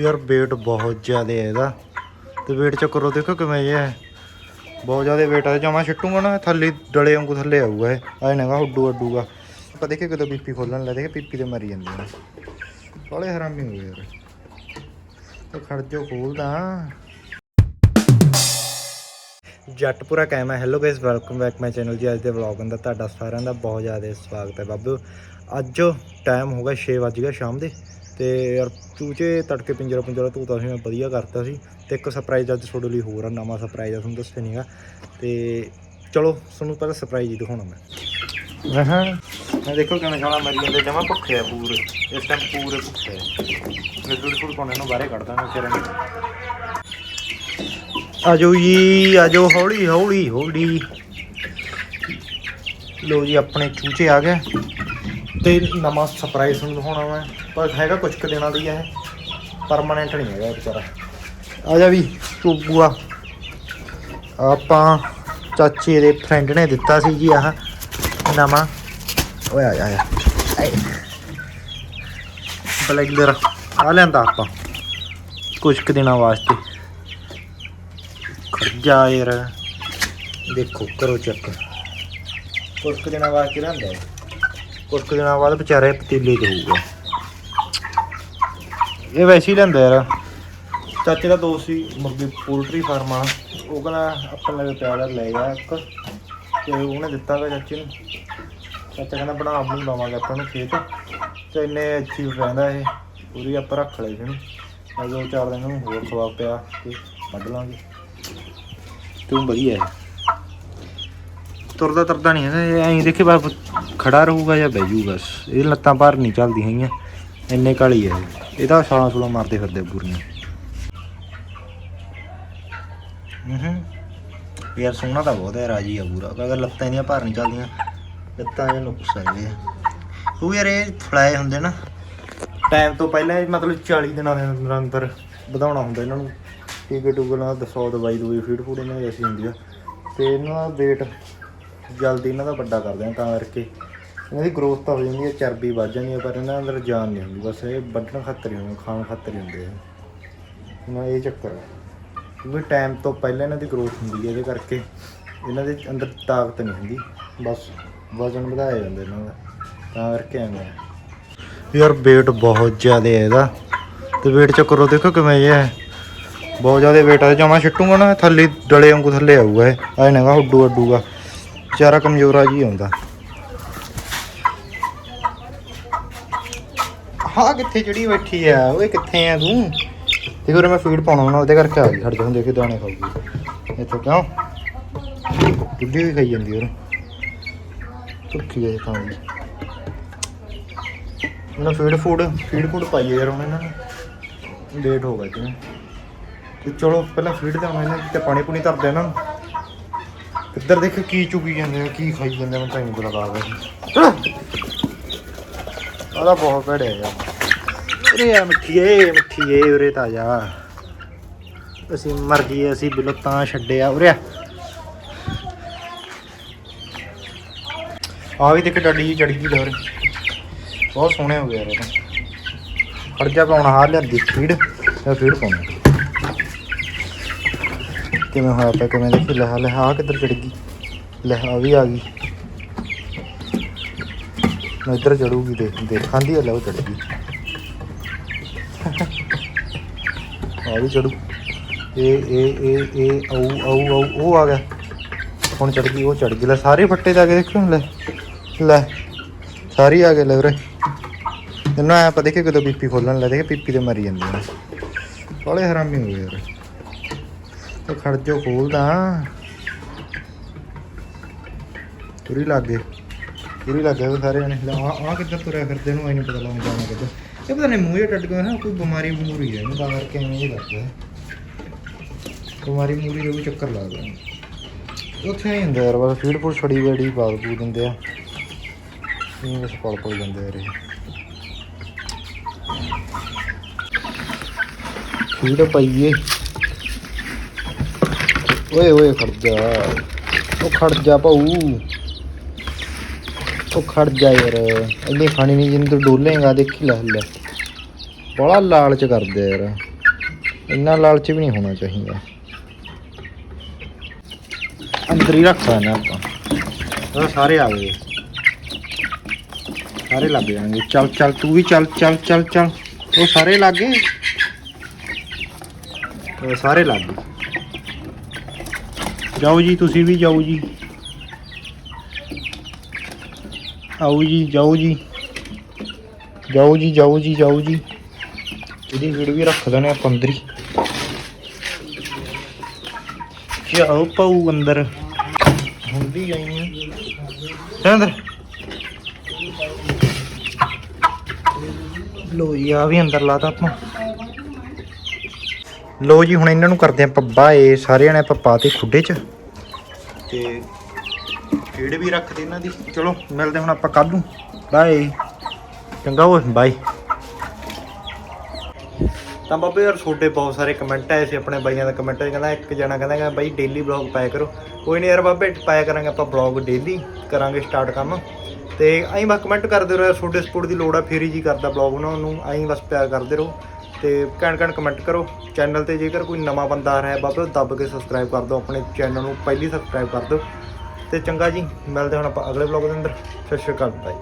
ਯਾਰ weight ਬਹੁਤ ਜ਼ਿਆਦਾ ਹੈ ਇਹਦਾ। ਤੇ weight ਚੈੱਕ ਕਰੋ, ਦੇਖੋ ਕਿਵੇਂ ਇਹ ਹੈ। ਬਹੁਤ ਜ਼ਿਆਦਾ weight ਹੈ ਜਮਾ ਛੱਟੂਗਾ ਨਾ, ਥੱਲੇ ਡਲੇ ਵਾਂਗੂ ਥੱਲੇ ਆਊਗਾ ਇਹ। ਐ ਨਹੀਂਗਾ ਉੱਡੂ ਅੱਡੂਗਾ ਆਪਾਂ ਦੇਖੇ ਕਦੋਂ ਪੀਪੀ ਖੋਲਣ ਲੱਗੇ ਪੀਪੀ ਤੇ ਮਰੀ ਜਾਂਦੇ ਨੇ ਬਾਲੇ ਹਰਾਮੀ ਹੋ ਗਏ ਯਾਰ। ਤੇ ਖੜ ਜੋ ਖੋਲਦਾ ਜੱਟਪੁਰਾ ਕਾਇਮ ਹੈ। Hello guys welcome back my channel ਜੀ। ਅੱਜ ਦੇ ਵਲੌਗ ਅੰਦਰ ਤੁਹਾਡਾ ਸਾਰਿਆਂ ਦਾ ਬਹੁਤ ਜ਼ਿਆਦਾ ਸਵਾਗਤ ਹੈ ਬਾਬੂ। ਅੱਜ ਟਾਈਮ ਹੋ ਗਿਆ 6 ਵਜ ਗਿਆ ਸ਼ਾਮ ਦੇ। ਤੇ ਯਾਰ ਚੂਚੇ ਤੜਕੇ ਪਿੰਜਰਾ ਪਿੰਜਰਾ ਧੂਤਾ ਸੀ ਮੈਂ ਵਧੀਆ ਕਰਤਾ ਸੀ ਤੇ ਇੱਕ ਸਰਪ੍ਰਾਈਜ਼ ਅੱਜ ਤੁਹਾਡੇ ਲਈ ਹੋਰ ਆ ਨਵਾਂ ਸਰਪ੍ਰਾਈਜ਼ ਆ ਤੁਹਾਨੂੰ ਦੱਸਿਆ ਨਹੀਂਗਾ ਤੇ ਚਲੋ ਤੁਹਾਨੂੰ ਪਹਿਲਾਂ ਸਰਪ੍ਰਾਈਜ਼ ਹੀ ਦਿਖਾਉਣਾ ਮੈਂ। ਹਾਂ। ਮੈਂ ਦੇਖੋ ਕਿਵੇਂ ਸਾਲਾ ਮਰੀ ਜਾਂਦੇ ਜਮਾ ਭੁੱਖੇ ਆ ਪੂਰੇ। ਇਸ ਟਾਈਮ ਪੂਰੇ ਭੁੱਖੇ ਆ। ਮੈਂ ਬਿਲਕੁਲ ਕੋਨੇ ਨੂੰ ਬਾਹਰੇ ਕੱਢਦਾ ਮੈਂ ਵਿਚਾਰੇ ਨੂੰ। ਆਜੋ ਜੀ ਆਜੋ ਹੌਲੀ ਹੌਲੀ ਹੌਲੀ। ਲੋ ਜੀ ਆਪਣੇ ਚੂਚੇ ਆ ਗਏ। ਤੇ ਨਵਾਂ ਸਰਪ੍ਰਾਈਜ਼ ਤੁਹਾਨੂੰ ਦਿਖਾਉਣਾ ਮੈਂ। ਪਰ ਹੈਗਾ ਕੁਝ ਕੁ ਦਿਨਾਂ ਲਈ ਹੈ ਪਰਮਾਨੈਂਟ ਨਹੀਂ ਹੈਗਾ ਇਹ ਵਿਚਾਰਾ। ਆ ਜਾ ਵੀ ਚੂਬੂਆ ਆਪਾਂ ਚਾਚੇ ਦੇ ਫਰੈਂਡ ਨੇ ਦਿੱਤਾ ਸੀ ਜੀ ਆਹ ਨਵਾਂ। ਓਏ ਆ ਜਾ ਆ ਜਾ। ਆ ਲੈਂਦਾ ਆਪਾਂ। ਕੁਝ ਕੁ ਦਿਨਾਂ ਵਾਸਤੇ। ਖਰਜਾ ਯਾਰ। ਦੇਖੋ, ਕਰੋ ਚੈੱਕ ਕੁਝ ਕੁ ਦਿਨਾਂ ਵਾਸਤੇ ਕੀ ਰਹਿੰਦਾ ਕੁਝ ਕੁ ਦਿਨਾਂ ਬਾਅਦ ਵਿਚਾਰੇ ਪਤੀਲੇ 'ਚ ਹੋਊਗਾ। ਇਹ ਵੈਸੇ ਹੀ ਲੈਂਦਾ ਯਾਰ। ਚਾਚੇ ਦਾ ਦੋਸਤ ਸੀ ਮੁਰਗੀ ਪੋਲਟਰੀ ਫਾਰਮ ਵਾਲਾ। ਉਹ ਕਹਿੰਦਾ ਆਪਣੇ ਲਈ ਪਿਆਰ ਲੈ ਗਿਆ ਇੱਕ। ਤੇ ਉਹਨੇ ਦਿੱਤਾ ਗਾ ਚਾਚੇ ਨੂੰ। ਚਾਚਾ ਕਹਿੰਦਾ ਬਣਾ ਬਣੂ ਲਵਾਂਗੇ ਆਪਾਂ ਨੂੰ ਖੇਤ। ਤੇ ਇੰਨੇ ਅੱਛੀ ਰਹਿੰਦਾ ਇਹ। ਪੂਰੀ ਆਪਾਂ ਰੱਖ ਲਈ ਇਹਨੂੰ ਮੈਂ ਦੋ ਚਾਰ ਦਿਨ ਨੂੰ ਹੋਰ ਖਵਾ ਪਿਆ ਤੇ ਵੱਢ ਲਾਂਗੇ। ਤੂੰ ਵਧੀਆ ਹੈ। ਤੁਰਦਾ ਤੁਰਦਾ ਨਹੀਂ ਹੈਗਾ। ਐਂ ਦੇਖੇ ਬਾਪ ਖੜਾ ਰਹੂਗਾ ਜਾਂ ਬਹਿ ਜੂਗਾ। ਬਸ ਇਹ ਲੱਤਾਂ ਬਾਹਰ ਨਹੀਂ ਚੱਲਦੀ ਹੈਗੀਆਂ। ਇੰਨੇ ਕਾਲੀ ਹੈ। ਇਹਦਾ ਛਾਲਾਂ ਛੁਲਾਂ ਮਾਰਦੇ ਫਿਰਦੇ ਪੂਰੀਆਂ ਹੂੰ। ਯਾਰ ਸੋਹਣਾ ਤਾਂ ਬਹੁਤ ਹੈ, ਰਾਜੀ ਆ ਪੂਰਾ। ਅਗਰ ਲੱਤਾਂ ਇਹਦੀਆਂ ਭਾਰ ਨਹੀਂ ਚੱਲਦੀਆਂ, ਲੱਤਾਂ ਜਾਂ ਨੁਕਸ ਸਕਦੇ ਆ। ਉਹ ਯਾਰ ਇਹ ਫਲਾਏ ਹੁੰਦੇ ਨਾ ਟਾਈਮ ਤੋਂ ਪਹਿਲਾਂ ਇਹ ਮਤਲਬ 40 ਦਿਨਾਂ ਦੇ ਅੰਦਰ ਅੰਦਰ ਵਧਾਉਣਾ ਹੁੰਦਾ ਇਹਨਾਂ ਨੂੰ। ਟੀਕੇ ਟੂਕੇ ਨਾਲ ਦਸੋ ਦਵਾਈ ਦਵਾਈ ਫੀਡ ਫੂਡ ਇਹਨਾਂ ਦੀ ਐਸੀ ਹੁੰਦੀ ਆ। ਤੇ ਇਹਨਾਂ ਦਾ weight ਜਲਦੀ ਇਹਨਾਂ ਦਾ ਵੱਡਾ ਕਰਦੇ ਆ ਤਾਂ ਕਰਕੇ। ਇਹਨਾਂ ਦੀ ਗਰੋਥ ਤਾਂ ਹੋ ਜਾਂਦੀ ਹੈ, ਚਰਬੀ ਵੱਧ ਜਾਂਦੀ ਹੈ, ਪਰ ਇਹਨਾਂ ਅੰਦਰ ਜਾਨ ਨਹੀਂ ਹੁੰਦੀ, ਬਸ ਇਹ ਵੱਢਣ ਖਾਤਰ ਹੀ ਹੁੰਦੇ, ਖਾਣ ਖਾਤਰ ਹੀ ਹੁੰਦੇ ਆ। ਇਹਨਾਂ ਇਹ ਚੱਕਰ ਹੈ, ਕਿਉਂਕਿ ਟਾਈਮ ਤੋਂ ਪਹਿਲਾਂ ਇਹਨਾਂ ਦੀ ਗਰੋਥ ਹੁੰਦੀ ਹੈ, ਇਹਦੇ ਕਰਕੇ ਇਹਨਾਂ ਦੇ ਅੰਦਰ ਤਾਕਤ ਨਹੀਂ ਹੁੰਦੀ, ਬਸ ਵਜ਼ਨ ਵਧਾਇਆ ਜਾਂਦਾ ਇਹਨਾਂ ਦਾ, ਤਾਂ ਕਰਕੇ ਐਵੇਂ ਯਾਰ weight ਬਹੁਤ ਜ਼ਿਆਦਾ ਹੈ ਇਹਦਾ, ਤੇ weight ਚੈੱਕ ਕਰੋ, ਦੇਖੋ ਕਿਵੇਂ ਇਹ ਹੈ। ਬਹੁਤ ਜ਼ਿਆਦਾ weight ਆ ਜਮਾ ਛੱਟੂਗਾ ਨਾ ਥੱਲੇ ਡਲੇ ਵਾਂਗੂ ਥੱਲੇ ਆਊਗਾ ਇਹ, ਐ ਨਹੀਂਗਾ ਉੱਡੂ ਅੱਡੂਗਾ ਵਿਚਾਰਾ ਕਮਜ਼ੋਰਾ ਜੀ ਆਉਂਦਾ। ਹਾਂ ਕਿੱਥੇ ਜਿਹੜੀ ਬੈਠੀ ਆ? ਓਏ ਕਿੱਥੇ ਆ ਤੂੰ? ਦੇਖੋ ਉਰੇ ਮੈਂ ਫੀਡ ਪਾਉਣਾ ਉਹਨਾਂ ਉਹਦੇ ਕਰਕੇ ਆ ਗਈ। ਖੜ ਜਾ ਹੁਣ ਦਾਣੇ ਖਾਊਗੀ। ਇੱਥੇ ਕਿਉਂ? ਦੁੱਧੀ ਵੀ ਖਾਈ ਜਾਂਦੀ ਉਹ ਭੁੱਖੀ ਹੈ ਖਾਉਂਦੀ ਇਹਨਾਂ ਫੀਡ ਫੂਡ ਫੀਡ ਫੂਡ ਪਾਈਏ ਯਾਰ ਹੁਣ ਨੂੰ। ਲੇਟ ਹੋ ਗਿਆ ਜਿਵੇਂ ਤੇ ਚਲੋ ਪਹਿਲਾਂ ਫੀਡ ਤੇ ਹੁਣ ਤੇ ਪਾਣੀ ਪੂਣੀ ਧਰਦੇ ਇਹਨਾਂ ਨੂੰ। ਕਿੱਧਰ ਦੇਖ ਕੀ ਚੁਗੀ ਜਾਂਦੇ ਆ ਕੀ ਖਾਈ ਜਾਂਦੇ ਆ, ਮੈਨੂੰ ਤਾਂ ਨਹੀਂ ਪਤਾ ਲੱਗਦਾ ਉਹਦਾ ਬਹੁਤ ਭੜਿਆ ਯਾਰ। ਉਰੇ ਆ ਮਿੱਠੀਏ ਮਿੱਠੀਏ ਉਰੇ ਤਾਂ ਜਾ ਅਸੀਂ ਮਰ ਗਏ, ਅਸੀਂ ਬਿਲੋ ਤਾਂ ਛੱਡਿਆ ਉਰੇ ਆ। ਆ ਵੀ ਦੇਖ ਡੱਡੀ ਜੀ ਚੜੀ ਗਈ ਲੋਰ ਬਹੁਤ ਸੋਹਣੇ ਹੋ ਗਏ ਯਾਰ ਇਹ ਤਾਂ ਖਰਜਾ ਪਾਉਣਾ ਹਾਰ ਲਿਆਂਦੀ ਫੀਡ ਤੇ ਫੀਡ ਪਾਉਣਾ। ਕਿਵੇਂ ਹੋਇਆ ਪਿਆ, ਕਿਵੇਂ ਦੇਖੀ? ਲੈ ਲੈ ਆ ਕਿੱਧਰ ਚੜ ਗਈ? ਲਹਾ ਵੀ ਆ ਗਈ। ਮੈਂ ਇੱਧਰ ਚੜੂਗੀ, ਦੇਖ ਦੇਖ ਖਾਂਦੀ ਹੈ ਲੈ ਉਹ ਚੜ ਆ ਵੀ ਚੜੂ। ਇਹ ਇਹ ਇਹ ਇਹ ਆਉ ਆਉ ਆਉ ਉਹ ਆ ਗਿਆ। ਹੁਣ ਚੜ ਗਈ ਉਹ ਚੜ ਗਈ ਲੈ, ਸਾਰੇ ਫੱਟੇ ਜਾ ਕੇ ਦੇਖੋ ਲੈ। ਲੈ, ਸਾਰੀ ਆ ਗਏ, ਲੈ ਉਰੇ। ਇਹਨਾਂ ਆ ਪਤਾ ਕਿ ਕਦੋਂ ਪੀਪੀ ਖੋਲਣ ਲੱਗੇ ਪੀਪੀ ਤੇ ਮਰੀ ਜਾਂਦੇ ਨੇ। ਬਾਲੇ ਹਰਾਮੀ ਹੋ ਗਏ ਯਾਰ ਤੇ ਖੜ ਜੋ ਖੋਲਦਾ ਪੂਰੀ ਲੱਗ ਗਏ ਪੂਰੀ ਲੱਗ ਸਾਰੇ ਜਣੇ। ਆ ਆ ਤੁਰਿਆ ਫਿਰਦੇ ਨੂੰ ਐ ਪਤਾ ਲੱਗਦਾ ਜਾਣਾ ਕਿੱਧਰ ਇਹ ਪਤਾ ਨਹੀਂ, ਮੂੰਹ ਜਿਹਾ ਟੱਟ ਗਿਆ ਨਾ, ਕੋਈ ਬਿਮਾਰੀ ਬਮੂਰੀ ਹੈ ਇਹਨੂੰ, ਤਾਂ ਕਰਕੇ ਐਵੇਂ ਹੀ ਲੱਗਦਾ। ਬਿਮਾਰੀ ਮੂਰੀ ਦਾ ਵੀ ਚੱਕਰ ਲੱਗਦਾ ਉੱਥੇ ਹੀ ਹੁੰਦਾ ਯਾਰ, ਬਸ ਫੀਡ ਫੂਡ ਛੜੀ ਬੜੀ ਬਾਗ ਬੂ ਦਿੰਦੇ ਆ। ਇਹ ਬਸ ਪਲ ਪਲ ਜਾਂਦੇ ਯਾਰ ਇਹ। ਫੀਡ ਪਾਈਏ। ਓਏ ਓਏ, ਖੜ ਜਾ। ਉਹ ਖੜ ਜਾ ਭਾਊ। ਉਹ ਖੜ ਜਾ ਯਾਰ। ਇੰਨੀ ਖਾਣੀ ਨਹੀਂ, ਜਿੰਨ ਤੂੰ ਡੋਲੇਗਾ, ਦੇਖੀ ਲੈ ਲੈ। ਬੜਾ ਲਾਲਚ ਕਰਦੇ ਯਾਰ। ਇੰਨਾ ਲਾਲਚ ਵੀ ਨਹੀਂ ਹੋਣਾ ਚਾਹੀਦਾ। ਅੰਦਰ ਹੀ ਰੱਖਾ ਨਾ ਆਪਾਂ। ਸਾਰੇ ਆ ਗਏ। ਸਾਰੇ ਲੱਗ ਜਾਣਗੇ। ਚੱਲ ਚੱਲ, ਤੂੰ ਵੀ ਚੱਲ ਚੱਲ ਚੱਲ ਚੱਲ। ਉਹ ਸਾਰੇ ਲੱਗ ਗਏ? ਸਾਰੇ ਲੱਗ ਗਏ। ਜਾਓ ਜੀ, ਤੁਸੀਂ ਵੀ ਜਾਓ ਜੀ। ਆਓ ਜੀ, ਜਾਓ ਜੀ। ਜਾਓ ਜੀ ਜਾਓ ਜੀ ਜਾਓ ਜੀ। ਇਹਦੀ ਵੀਡੀਓ ਵੀ ਰੱਖ ਦੇਣੇ ਆਪਾਂ ਅੰਦਰ ਹੀ। ਜਾਓ ਪਾਉ ਅੰਦਰ। ਹੁੰਦੀ ਜਾਈਆਂ ਅੰਦਰ। ਲੋ ਜੀ ਆ ਵੀ ਅੰਦਰ ਲਾਤਾ ਆਪਾਂ। ਲੋ ਜੀ, ਹੁਣ ਇਹਨਾਂ ਨੂੰ ਕਰਦੇ ਆਪਾਂ ਬਾਏ। ਸਾਰਿਆਂ ਨੇ ਆਪਾਂ ਪਾਤੇ ਖੁੱਡੇ 'ਚ। ਤੇ ਫੀਡ ਵੀ ਰੱਖਦੇ ਇਹਨਾਂ ਦੀ। ਚਲੋ, ਮਿਲਦੇ ਹੁਣ ਆਪਾਂ ਕੱਲ ਨੂੰ। ਬਾਏ ਚੰਗਾ ਹੋ ਬਾਏ ਤਾਂ ਬਾਬੇ ਯਾਰ ਤੁਹਾਡੇ ਬਹੁਤ ਸਾਰੇ ਕਮੈਂਟ ਆਏ ਸੀ ਆਪਣੇ ਬਾਈਆਂ ਦਾ ਕਮੈਂਟ ਕਹਿੰਦਾ ਇੱਕ ਜਣਾ ਕਹਿੰਦਾ ਕਹਿੰਦਾ, ਬਾਈ ਡੇਲੀ ਬਲੌਗ ਪਾਇਆ ਕਰੋ। ਕੋਈ ਨਹੀਂ ਯਾਰ ਬਾਬੇ, ਪਾਇਆ ਕਰਾਂਗੇ ਆਪਾਂ ਬਲੌਗ ਡੇਲੀ ਕਰਾਂਗੇ ਸਟਾਰਟ ਕੰਮ। ਤੇ ਐਂ ਬਸ ਕਮੈਂਟ ਕਰਦੇ ਰਹੋ ਯਾਰ ਤੁਹਾਡੇ ਸਪੋਰਟ ਦੀ ਲੋੜ ਆ, ਫੇਰ ਹੀ ਜੀ ਕਰਦਾ ਬਲੌਗ ਬਣਾਉਣ ਨੂੰ। ਐਂ ਬਸ ਪਿਆਰ ਕਰਦੇ ਰਹੋ। ਤੇ ਘੈਂਟ ਘੈਂਟ ਕਮੈਂਟ ਕਰੋ। ਚੈਨਲ ਤੇ ਜੇਕਰ ਕੋਈ ਨਵਾਂ ਬੰਦਾ ਆ ਰਿਹਾ ਬਾਬੇ, ਉਹ ਦੱਬ ਕੇ ਸਬਸਕ੍ਰਾਈਬ ਕਰ ਦਿਓ। ਆਪਣੇ ਚੈਨਲ ਨੂੰ ਪਹਿਲੀ ਸਬਸਕ੍ਰਾਈਬ ਕਰ ਦਿਓ। ਤੇ ਚੰਗਾ ਜੀ ਮਿਲਦੇ ਹੁਣ ਆਪਾਂ ਅਗਲੇ ਬਲੌਗ ਦੇ ਅੰਦਰ। ਸਤਿ ਸ਼੍ਰੀ ਅਕਾਲ ਬਾਈ